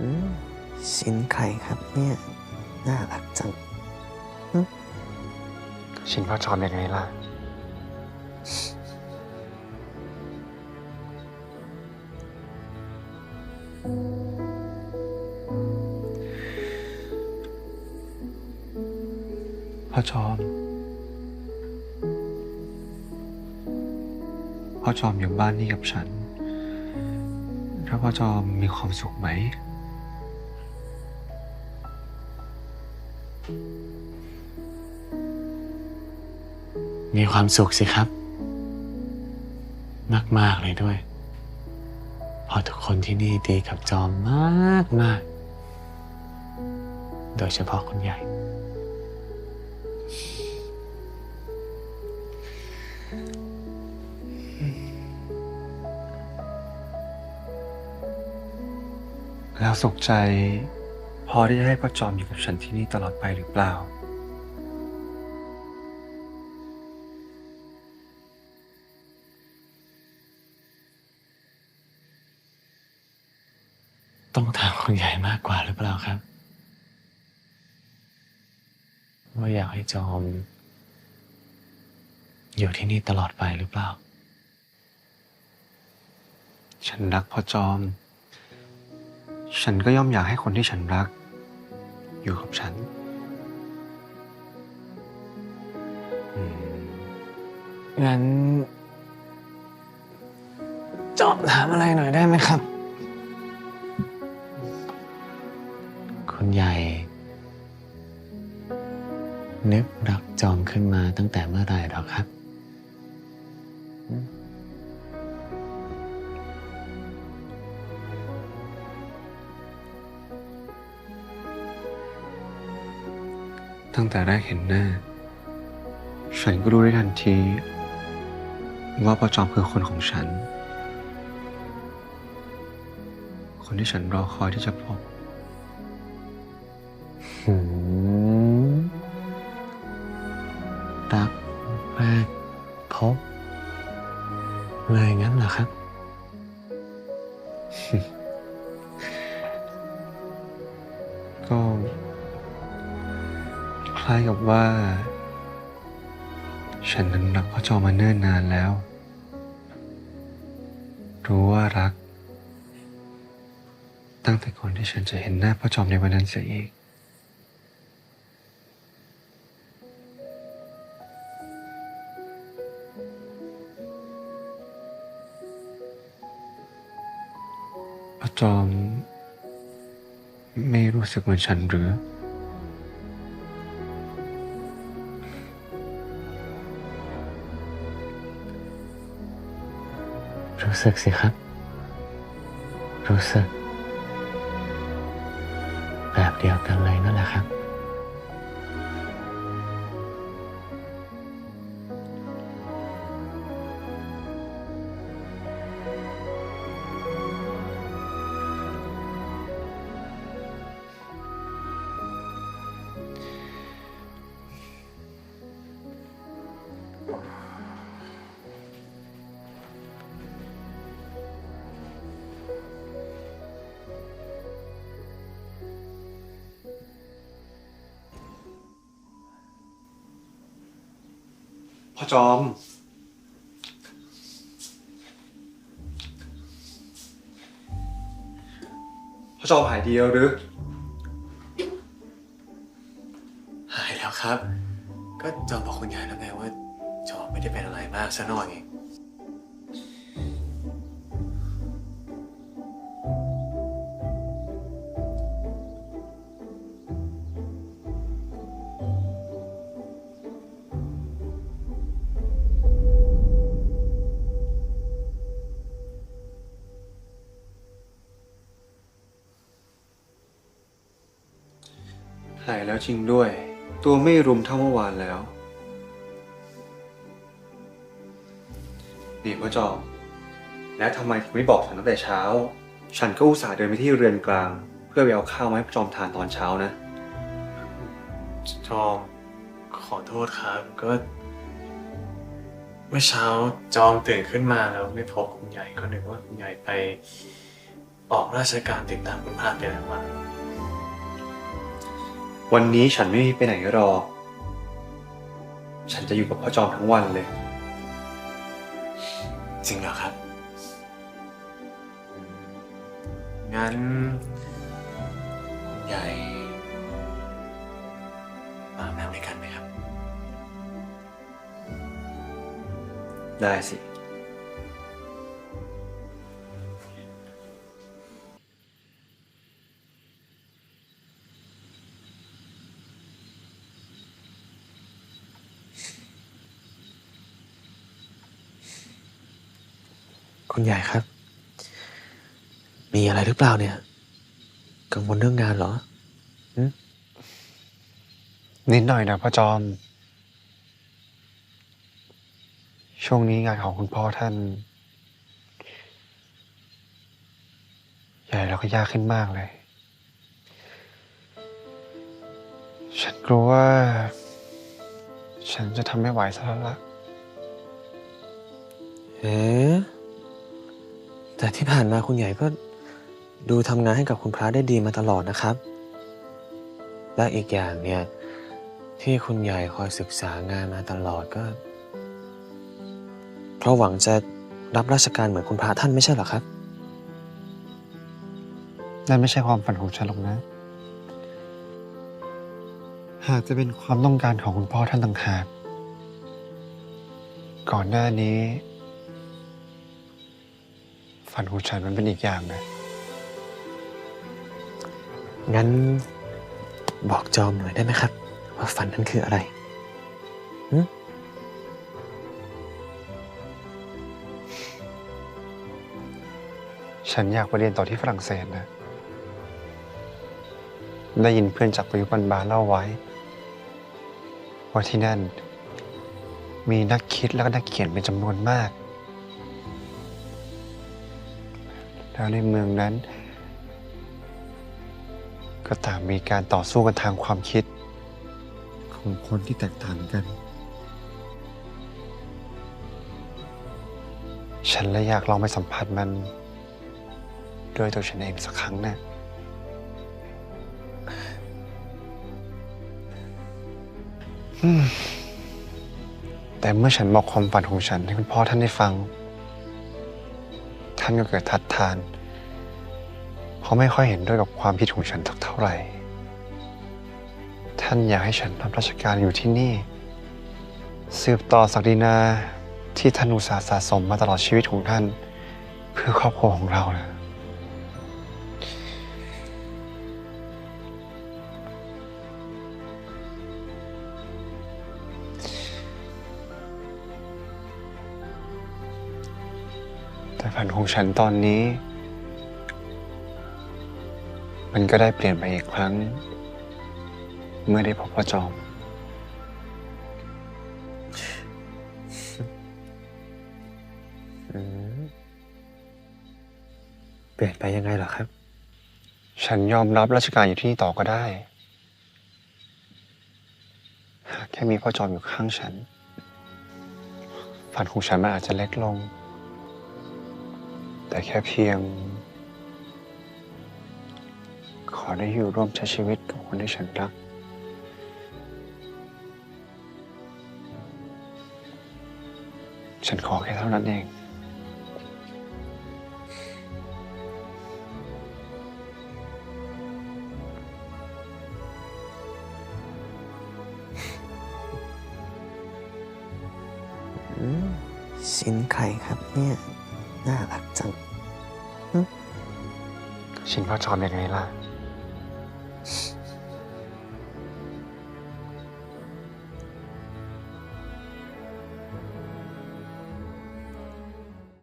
อืมสินไข่ครับเนี่ย น่ารักจัง ชินพ่อจอมยังไงล่ะ พ่อจอม พ่อจอมอยู่บ้านนี่กับฉันแล้วพ่อจอมมีความสุขไหม มีความสุขสิครับ มาก ๆ เลยด้วยเพอทุกคนที่นี่ดีกับจอมมากมากโดยเฉพาะคุณใหญ่ แล้วสุขใจ พอที่จะให้พ่อจอมอยู่กับฉันที่นี่ตลอดไปหรือเปล่า ต้องถามคุณใหญ่มากกว่าหรือเปล่าครับว่าอยากให้จอม อยู่ที่นี่ตลอดไปหรือเปล่า ฉันรักพ่อจอม ฉันก็ย่อมอยากให้คนที่ฉันรัก อยู่กับฉันอืมงั้นจอมถามอะไรหน่อยได้ไหมครับ คุณใหญ่ นึกรักจอมขึ้นมาตั้งแต่เมื่อไหร่หรอครับ ตั้งแต่แรกเห็นหน้า ฉันก็รู้ได้ทันที ว่าพ่อจอมคือคนของฉัน คนที่ฉันรอคอยที่จะพบ หืมรักแรกพบเลยงั้นเหรอครับ ก็คล้ายกับว่า ฉันนั้นรักพ่อจอมมาเนิ่นนานแล้ว รู้ว่ารัก ตั้งแต่ก่อนที่ฉันจะเห็นหน้าพ่อจอมในวันนั้นเสียอีก พ่อจอม ไม่รู้สึกเหมือนฉันหรือ รู้สึกสิครับ รู้สึก แบบเดียวกันเลยนั่นแหละครับ พ่อจอม พ่อจอมหายดีแล้วหรือ หายแล้วครับ ก็จอมบอกคุณยายแล้วไงว่า จอมไม่ได้เป็นอะไรมากซะหน่อย หายแล้วจริงด้วย ตัวไม่รุมเท่าเมื่อวานแล้ว นี่พ่อจอมแล้วทำไมถึงไม่บอกฉันตั้งแต่เช้า ฉันก็อุตส่าห์เดินไปที่เรือนกลาง เพื่อไปเอาข้าวมาให้พ่อจอมทานตอนเช้านะ จอม ขอโทษครับก็ เมื่อเช้าจอมตื่นขึ้นมาแล้วไม่พบคุณใหญ่ก็นึกว่าคุณใหญ่ไป ออกราชการติดตามคุณพระไปไหนมา วันนี้ฉันไม่ไปไหนหรอกฉันจะอยู่กับพ่อจอมทั้งวันเลย จริงเหรอครับ งั้นคุณใหญ่มาแมวด้วยกันไหมครับ ได้สิ คุณใหญ่ครับ มีอะไรหรือเปล่าเนี่ย กังวลเรื่องงานเหรอ นิดหน่อยนะพ่อจอม ช่วงนี้งานของคุณพ่อท่าน ใหญ่แล้วก็ยากขึ้นมากเลย ฉันกลัวว่า ฉันจะทำไม่ไหวซะแล้วล่ะ เอ๊ะ แต่ที่ผ่านมาคุณใหญ่ก็ดูทำงานให้กับคุณพระได้ดีมาตลอดนะครับ และอีกอย่างเนี่ย ที่คุณใหญ่คอยศึกษางานมาตลอดก็ เพราะหวังจะรับราชการเหมือนคุณพระท่านไม่ใช่หรอครับ นั่นไม่ใช่ความฝันของฉันหรอกนะ หากจะเป็นความต้องการของคุณพ่อท่านต่างหากก่อนหน้านี้ ฝันของฉันมันเป็นอีกอย่างนะ งั้นบอกจอมหน่อยได้ไหมครับ ว่าฝันนั้นคืออะไรฉันอยากไปเรียนต่อที่ฝรั่งเศสนะ ได้ยินเพื่อนจากปัจจุบันบาเล่าไว้ ว่าที่นั่น มีนักคิดและก็นักเขียนเป็นจำนวนมาก แล้วในเมืองนั้น ก็ต่างมีการต่อสู้กันทางความคิด ของคนที่แตกต่างกัน ฉันเลยอยากลองไปสัมผัสมันด้วยตัวฉันเองสักครั้งนะอืมแต่เมื่อฉันบอกความฝันของฉันให้คุณพ่อท่านได้ฟัง ท่านก็เกิดทัดทาน เพราะไม่ค่อยเห็นด้วยกับความคิดของฉันสักเท่าไหร่ ท่านอยากให้ฉันทำราชการอยู่ที่นี่ สืบต่อศักดินาที่ท่านอุตสาห์สะสมมาตลอดชีวิตของท่าน เพื่อครอบครัวของเรานะ ฝันของฉันตอนนี้ มันก็ได้เปลี่ยนไปอีกครั้ง เมื่อได้พบพ่อจอมอืมเปลี่ยนไปยังไงเหรอครับ ฉันยอมรับราชการอยู่ที่นี่ต่อก็ได้ หากแค่มีพ่อจอมอยู่ข้างฉัน ฝันของฉันมันอาจจะเล็กลง แต่แค่เพียง ขอได้อยู่ร่วมใช้ชีวิตกับคนที่ฉันรัก ฉันขอแค่เท่านั้นเองสินไข่ครับเนี่ย น่ารักจังฉินพ่อชอมยังไงล่ะ